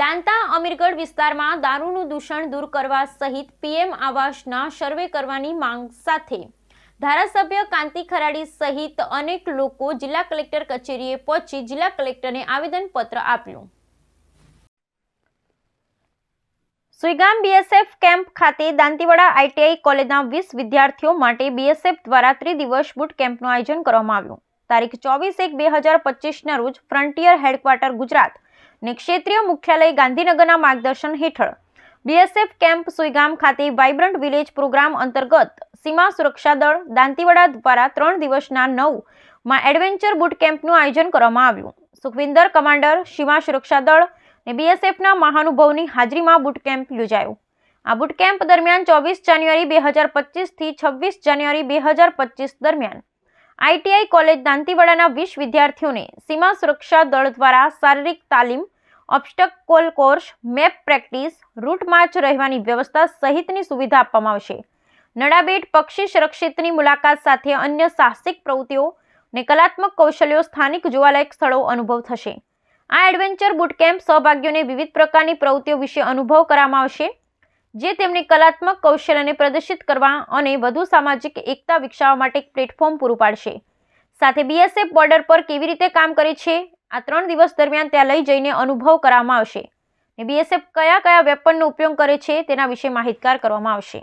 દાંતા અમીરગઢ વિસ્તારમાં દારૂનું દૂષણ દૂર કરવા સહિત પીએમ આવાસના સર્વે કરવાની માંગ સાથે ધારાસભ્ય કાંતિ ખરાડી સહિત અનેક લોકો જિલ્લા કલેક્ટર કચેરીએ પહોંચી જિલ્લા કલેક્ટરને આવેદનપત્ર આપ્યું. સુઈગામ બીએસએફ કેમ્પ ખાતે દાંતીવાડા આઈટીઆઈ કોલેજના વીસ વિદ્યાર્થીઓ માટે બીએસએફ દ્વારા ત્રિદિવસ બુટ કેમ્પનું આયોજન કરવામાં આવ્યું. તારીખ ચોવીસ એક બે હજાર પચીસના રોજ ફ્રન્ટિયર હેડક્વાર્ટર ગુજરાત અને ક્ષેત્રીય મુખ્યાલય ગાંધીનગરના માર્ગદર્શન હેઠળ. બીએસએફ કેમ્પ સુઈગામ ખાતે વાઇબ્રન્ટ વિલેજ પ્રોગ્રામ અંતર્ગત સીમા સુરક્ષા દળ દાંતીવાડા દ્વારા ત્રણ દિવસના નવમાં એડવેન્ચર બુટ કેમ્પનું આયોજન કરવામાં આવ્યું. સુખવિંદર કમાન્ડર, સીમા સુરક્ષા દળ અને બીએસએફના મહાનુભાવની હાજરીમાં બુટ કેમ્પ યોજાયો. આ બુટ કેમ્પ દરમિયાન ચોવીસ જાન્યુઆરી બે હજાર પચીસથી છવ્વીસ જાન્યુઆરી બે હજાર પચીસ દરમિયાન આઈટીઆઈ કોલેજ દાંતીવાડાના વીસ વિદ્યાર્થીઓને સીમા સુરક્ષા દળ દ્વારા શારીરિક તાલીમ obstacle course map practice route march રહેવાની વ્યવસ્થા સહિતની સુવિધા આપવામાં આવશે. નડાબેટ પક્ષી સુરક્ષિતની મુલાકાત સાથે અન્ય સાહસિક પ્રવૃત્તિઓ અને કલાત્મક કૌશલ્યો સ્થાનિક જોવાલાયક સ્થળો અનુભવ થશે. આ એડવેન્ચર બુટ કેમ્પ સહભાગીઓને વિવિધ પ્રકારની પ્રવૃત્તિઓ વિશે અનુભવ કરવામાં આવશે. જે તેમની કલાત્મક કૌશલ્યને પ્રદર્શિત કરવા અને વધુ સામાજિક એકતા વિકસાવવા માટે એક પ્લેટફોર્મ પૂરું પાડશે. સાથે બીએસએફ બોર્ડર પર કેવી રીતે કામ કરે છે? આ ત્રણ દિવસ દરમિયાન ત્યાં લઈ જઈને અનુભવ કરવામાં આવશે. અને બીએસએફ કયા કયા વેપનનો ઉપયોગ કરે છે તેના વિશે માહિતગાર કરવામાં આવશે.